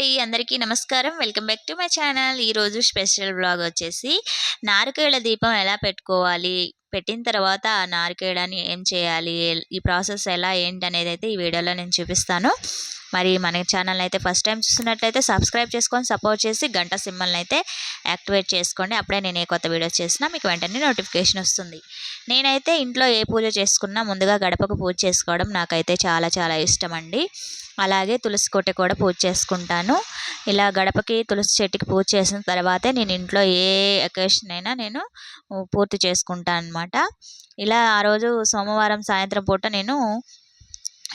అండి. అందరికీ నమస్కారం. Welcome back to my channel. ఈరోజు స్పెషల్ బ్లాగ్ వచ్చేసి నారికేళ దీపం ఎలా పెట్టుకోవాలి పెట్టిన తర్వాత ఆ ఏం చేయాలి ఈ ప్రాసెస్ ఎలా ఏంటి అనేది అయితే ఈ వీడియోలో నేను చూపిస్తాను. మరి మన ఛానల్ అయితే ఫస్ట్ టైం చూసినట్లయితే సబ్స్క్రైబ్ చేసుకొని సపోర్ట్ చేసి గంట సింబల్ని అయితే యాక్టివేట్ చేసుకోండి. అప్పుడే నేను ఏ కొత్త వీడియో చేసినా మీకు వెంటనే నోటిఫికేషన్ వస్తుంది. నేనైతే ఇంట్లో ఏ పూజ చేసుకున్నా ముందుగా గడపకు పూజ చేసుకోవడం నాకైతే చాలా చాలా ఇష్టం అండి అలాగే తులసి కోట కూడా పూజ చేసుకుంటాను. ఇలా గడపకి తులసి చెట్టుకి పూజ చేసిన తర్వాతే నేను ఇంట్లో ఏ అకేషన్ అయినా నేను పూర్తి చేసుకుంటాను అనమాట ఇలా ఆ రోజు సోమవారం సాయంత్రం పూట నేను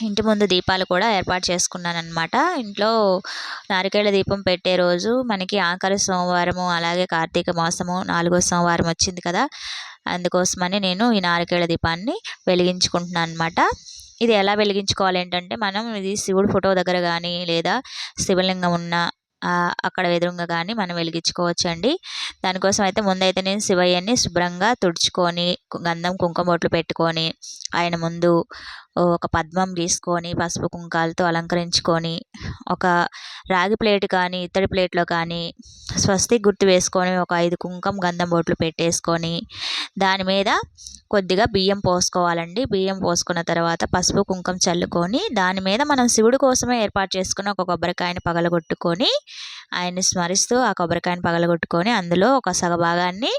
ఇంటి ముందు దీపాలు కూడా ఏర్పాటు చేసుకున్నాను అనమాట ఇంట్లో నారికేళ దీపం పెట్టే రోజు మనకి ఆఖరి సోమవారము అలాగే కార్తీక మాసము నాలుగో సోమవారం వచ్చింది కదా అందుకోసమని నేను ఈ నారికేళ దీపాన్ని వెలిగించుకుంటున్నాను అనమాట ఇది ఎలా వెలిగించుకోవాలి ఏంటంటే మనం ఇది శివుడు ఫోటో దగ్గర కానీ లేదా శివలింగం ఉన్న అక్కడ ఎదురుగా కానీ మనం వెలిగించుకోవచ్చు అండి దానికోసం అయితే ముందైతే నేను శివయ్యని శుభ్రంగా తుడుచుకొని గంధం కుంకుమ బొట్లు పెట్టుకొని ఆయన ముందు ఒక పద్మం గీసుకొని పసుపు కుంకాలతో అలంకరించుకొని ఒక రాగి ప్లేట్ కానీ ఇత్తడి ప్లేట్లో కానీ స్వస్తి గుర్తు వేసుకొని ఒక ఐదు కుంకం గంధం బొట్లు పెట్టేసుకొని దాని మీద కొద్దిగా బియ్యం పోసుకోవాలండి. బియ్యం పోసుకున్న తర్వాత పసుపు కుంకం చల్లుకొని దాని మీద మనం శివుడి కోసమే ఏర్పాటు చేసుకున్న ఒక కొబ్బరికాయని పగలగొట్టుకొని ఆయన్ని స్మరిస్తూ ఆ కొబ్బరికాయని పగలగొట్టుకొని అందులో ఒక సగభాగాన్ని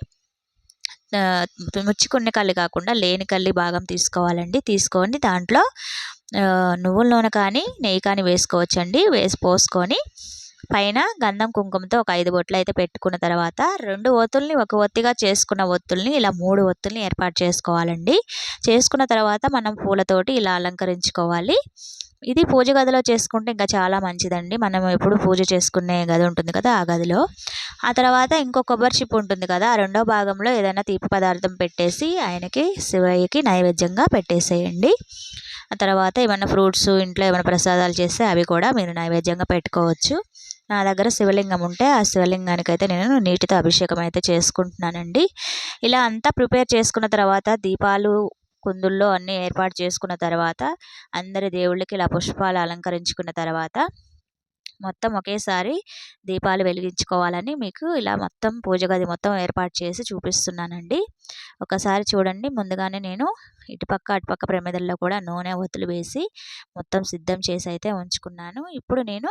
ముచ్చుకున్న కళ్ళు కాకుండా లేని కళ్ళి భాగం తీసుకోవాలండి. తీసుకొని దాంట్లో నువ్వుల నూనె కానీ నెయ్యి కానీ వేసుకోవచ్చండి. వేసి పోసుకొని పైన గంధం కుంకుమతో ఒక ఐదు బొట్లు అయితే పెట్టుకున్న తర్వాత రెండు ఒత్తుల్ని ఒక ఒత్తిగా చేసుకున్న ఒత్తుల్ని ఇలా మూడు ఒత్తుల్ని ఏర్పాటు చేసుకోవాలండి. చేసుకున్న తర్వాత మనం పూలతోటి ఇలా అలంకరించుకోవాలి. ఇది పూజ గదిలో చేసుకుంటే ఇంకా చాలా మంచిదండి. మనం ఎప్పుడు పూజ చేసుకునే గది ఉంటుంది కదా ఆ గదిలో. ఆ తర్వాత ఇంకో కొబ్బరి చిప్పు ఉంటుంది కదా ఆ రెండో భాగంలో ఏదైనా తీపి పదార్థం పెట్టేసి ఆయనకి శివయ్యకి నైవేద్యంగా పెట్టేసేయండి. ఆ తర్వాత ఏమైనా ఫ్రూట్స్ ఇంట్లో ఏమైనా ప్రసాదాలు చేస్తే అవి కూడా మీరు నైవేద్యంగా పెట్టుకోవచ్చు. నా దగ్గర శివలింగం ఉంటే ఆ శివలింగానికి అయితే నేను నీటితో అభిషేకం అయితే చేసుకుంటున్నానండి. ఇలా అంతా ప్రిపేర్ చేసుకున్న తర్వాత దీపాలు కుందుల్లో అన్నీ ఏర్పాటు చేసుకున్న తర్వాత అందరి దేవుళ్ళకి ఇలా పుష్పాలు అలంకరించుకున్న తర్వాత మొత్తం ఒకేసారి దీపాలు వెలిగించుకోవాలని మీకు ఇలా మొత్తం పూజ గది మొత్తం ఏర్పాటు చేసి చూపిస్తున్నానండి. ఒకసారి చూడండి. ముందుగానే నేను ఇటుపక్క అటుపక్క ప్రమిదల్లో కూడా నూనె ఒత్తులు వేసి మొత్తం సిద్ధం చేసి అయితే ఉంచుకున్నాను. ఇప్పుడు నేను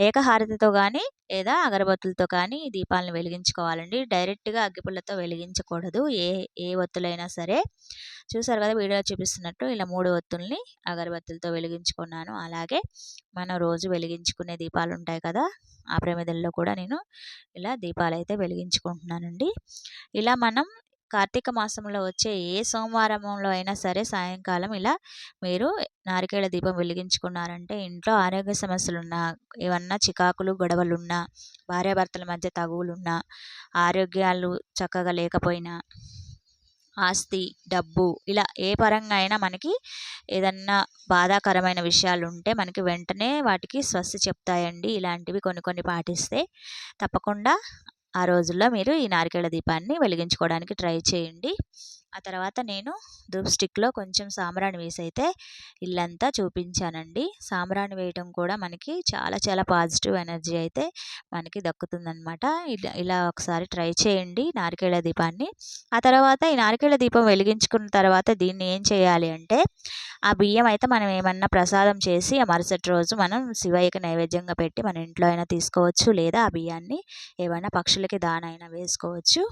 ఏకహారతితో కానీ లేదా అగరబత్తులతో కానీ దీపాలను వెలిగించుకోవాలండి. డైరెక్ట్గా అగ్గిపుల్లతో వెలిగించకూడదు. ఏ ఏ ఒత్తులైనా సరే. చూసారు కదా వీడియోలో చూపిస్తున్నట్టు ఇలా మూడు ఒత్తుల్ని అగరబత్తులతో వెలిగించుకున్నాను. అలాగే మనం రోజు వెలిగించుకునే దీపాలు ఉంటాయి కదా ఆ ప్రమిదల్లో కూడా నేను ఇలా దీపాలు అయితే వెలిగించుకుంటున్నానండి. ఇలా మనం కార్తీక మాసంలో వచ్చే ఏ సోమవారంలో అయినా సరే సాయంకాలం ఇలా మీరు నారికేళ దీపం వెలిగించుకున్నారంటే ఇంట్లో ఆరోగ్య సమస్యలున్నా ఏమన్నా చికాకులు గొడవలున్నా భార్యాభర్తల మధ్య తగువులున్నా ఆరోగ్యాలు చక్కగా లేకపోయినా ఆస్తి డబ్బు ఇలా ఏ పరంగా అయినా మనకి ఏదన్నా బాధాకరమైన విషయాలు ఉంటే మనకి వెంటనే వాటికి స్వస్తి చెప్తాయండి. ఇలాంటివి కొన్ని కొన్ని పాటిస్తే తప్పకుండా ఆ రోజుల్లో మీరు ఈ నారికేళ దీపాన్ని వెలిగించుకోవడానికి ట్రై చేయండి. ఆ తర్వాత నేను ధూప్ స్టిక్లో కొంచెం సాంబ్రాణి వేసి అయితే ఇల్లంతా చూపించానండి. సాంబ్రాణి వేయటం కూడా మనకి చాలా చాలా పాజిటివ్ ఎనర్జీ అయితే మనకి దక్కుతుందనమాట ఇలా ఇలా ఒకసారి ట్రై చేయండి నారికేళ దీపాన్ని. ఆ తర్వాత ఈ నారికేళ దీపం వెలిగించుకున్న తర్వాత దీన్ని ఏం చేయాలి అంటే ఆ బియ్యం అయితే మనం ఏమన్నా ప్రసాదం చేసి ఆ మరుసటి రోజు మనం శివయ్యకి నైవేద్యంగా పెట్టి మన ఇంట్లో అయినా తీసుకోవచ్చు. లేదా ఆ బియ్యాన్ని ఏమైనా పక్షులకి దానైనా వేసుకోవచ్చు.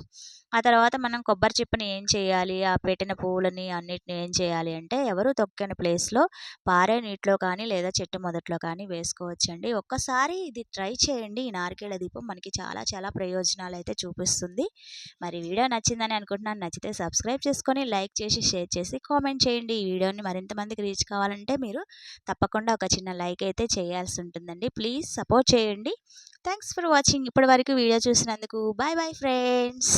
ఆ తర్వాత మనం కొబ్బరి చిప్పని ఏం చేయాలి ఆ పెట్టిన పువ్వులని అన్నిటిని ఏం చేయాలి అంటే ఎవరు తొక్కని ప్లేస్లో పారే నీటిలో కానీ లేదా చెట్టు మొదట్లో కానీ వేసుకోవచ్చండి. ఒక్కసారి ఇది ట్రై చేయండి. ఈ నారికేళ దీపం మనకి చాలా చాలా ప్రయోజనాలు అయితే చూపిస్తుంది. మరి వీడియో నచ్చిందని అనుకుంటున్నాను. నచ్చితే సబ్స్క్రైబ్ చేసుకొని లైక్ చేసి షేర్ చేసి కామెంట్ చేయండి. ఈ వీడియోని మరింత మందికి రీచ్ కావాలంటే మీరు తప్పకుండా ఒక చిన్న లైక్ అయితే చేయాల్సి ఉంటుందండి. ప్లీజ్ సపోర్ట్ చేయండి. Thanks for watching. ఇప్పటి వరకు వీడియో చూసినందుకు బాయ్ బాయ్ ఫ్రెండ్స్.